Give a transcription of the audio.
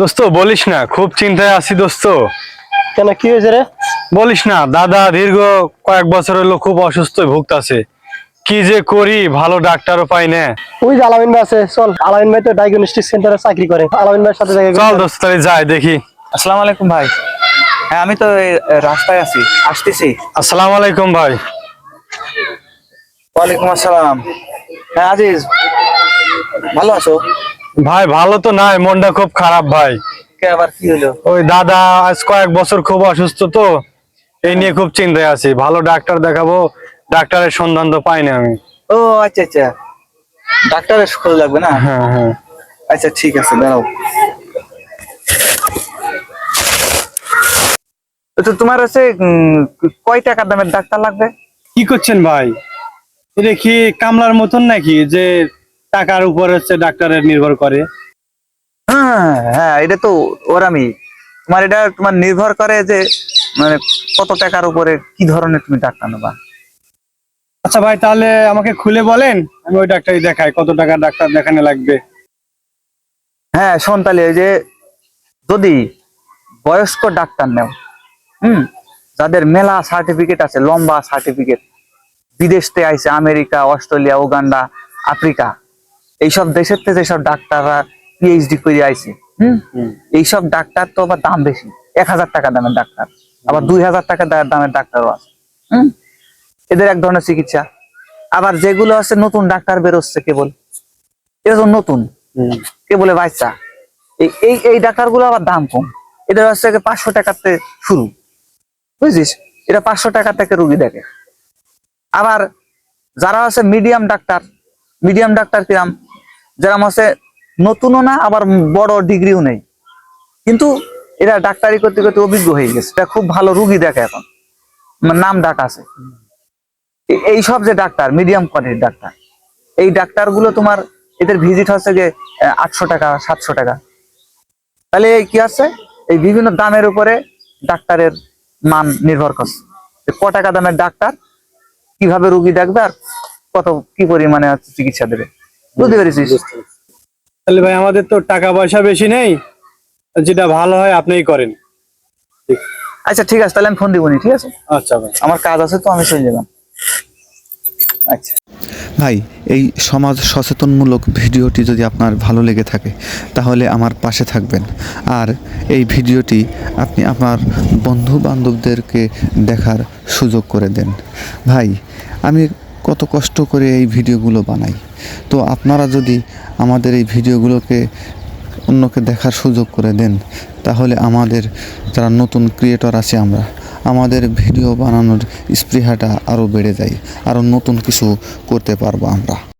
দোস্ত বলিস না খুব চিন্তায় আছি দোস্ত। কেন কি হয়েছে রে? বলিস না দাদা দীর্ঘ কয়েক বছর হলো খুব অসুস্থ ভুগতাছে। কি যে করি ভালো ডাক্তারও পাই না। ওই যে আলামিন ভাই আছে চল আলামিন ভাই তো ডায়াগনস্টিক সেন্টারে চাকরি করে। আলামিন ভাইয়ের সাথে দেখা চল দোস্ত তাহলে যাই দেখি। আসসালামু আলাইকুম ভাই। হ্যাঁ আমি তো এই রাস্তায় আছি আসতেছি। আসসালামু আলাইকুম ভাই। ওয়ালাইকুম আসসালাম। হ্যাঁ আজিজ ভালো আছো? ভাই ভালো তো নাই মনটা খুব খারাপ ভাই। আবার কি হলো? ওই দাদা আজ কয়েক বছর খুব অসুস্থ তো এই নিয়ে খুব চিন্তায় আছি। ভালো ডাক্তার দেখাবো ডাক্তারের সন্ধান তো পাইনি আমি। ও আচ্ছা আচ্ছা। ডাক্তারের খোঁজ লাগবে না? হ্যাঁ হ্যাঁ। আচ্ছা ঠিক আছে দাঁড়াও। তো তোমার হচ্ছে কয় টাকা দামের ডাক্তার লাগবে? কি করছেন ভাই? এটা কি কামলার মতন নাকি যে টাকার উপর হচ্ছে ডাক্তারের নির্ভর করে। হ্যাঁ হ্যাঁ এটা তো ওরামি তোমার এটা তোমার নির্ভর করে যে মানে কত টাকার উপরে কি ধরনের তুমি ডাক্তার নেবা। আচ্ছা ভাই তাহলে আমাকে খুলে বলেন আমি ওই ডাক্তারই দেখাই কত টাকা ডাক্তার দেখানো লাগবে। হ্যাঁ শোন তাহলে ওই যে যদি বয়স্ক ডাক্তার নেও হুম যাদের মেলা সার্টিফিকেট আছে লম্বা সার্টিফিকেট বিদেশ থেকে আইছে আমেরিকা অস্ট্রেলিয়া উগান্ডা আফ্রিকা এইসব দেশের থেকে যেসব ডাক্তাররা পিএইচডি করে আইছে হুম? এইসব ডাক্তার তো আবার দাম বেশি এক হাজার টাকা দামের ডাক্তার আবার দুই হাজার টাকা দামের ডাক্তারও আছে হুম? এদের এক ধরনের চিকিৎসা। আবার যেগুলো আছে নতুন ডাক্তার বেরোচ্ছে কেবল। এটা তো নতুন কে বলে বাচ্চা। এই এই এই ডাক্তারগুলো আবার দাম কম। এদের হচ্ছে পাঁচশো টাকাতে শুরু বুঝছিস? এটা পাঁচশো টাকা থেকে রুগী দেখে। আবার যারা আছে মিডিয়াম ডাক্তার মিডিয়াম ডাক্তার কিরাম যারা হচ্ছে নতুনও না, আবার বড় ডিগ্রিও নেই। কিন্তু এরা ডাক্তারি করতে করতে অভিজ্ঞ হয়ে গেছে। এটা খুব ভালো রুগী দেখে এখন। নাম ডাক আছে। এই সব যে ডাক্তার মিডিয়াম কোয়ালিটির ডাক্তার, এই ডাক্তারগুলো তোমার এদের ভিজিট হচ্ছে যে আটশো টাকা, সাতশো টাকা। তাহলে এই কি আছে? এই বিভিন্ন দামের উপরে ডাক্তারের মান নির্ভর করছে। ক টাকা দামের ডাক্তার, কীভাবে রুগী দেখবে আর কত, কি পরিমাণে চিকিৎসা দেবে। বুঝতে পেরেছিস। তাহলে ভাই আমাদের তো টাকা পয়সা বেশি নেই যেটা ভালো হয় আপনিই করেন। আচ্ছা ঠিক আছে তাহলে আমি ফোন দিবনি ঠিক আছে? আচ্ছা ভাই। আমার কাজ আছে তো আমি চলে যালাম আচ্ছা। ভাই এই সমাজ সচেতনমূলক ভিডিওটি যদি আপনার ভালো লেগে থাকে তাহলে আমার পাশে থাকবেন। আর এই ভিডিওটি আপনি আপনার বন্ধু বান্ধবদেরকে দেখার সুযোগ করে দেন। ভাই আমি কত কষ্ট করে এই ভিডিওগুলো বানাই। তো আপনারা যদি আমাদের এই ভিডিওগুলোকে অন্যকে দেখার সুযোগ করে দেন, তাহলে আমাদের যারা নতুন ক্রিয়েটর আছে আমরা, আমাদের ভিডিও বানানোর স্পৃহাটা আরও বেড়ে যায়, আরও নতুন কিছু করতে পারব আমরা।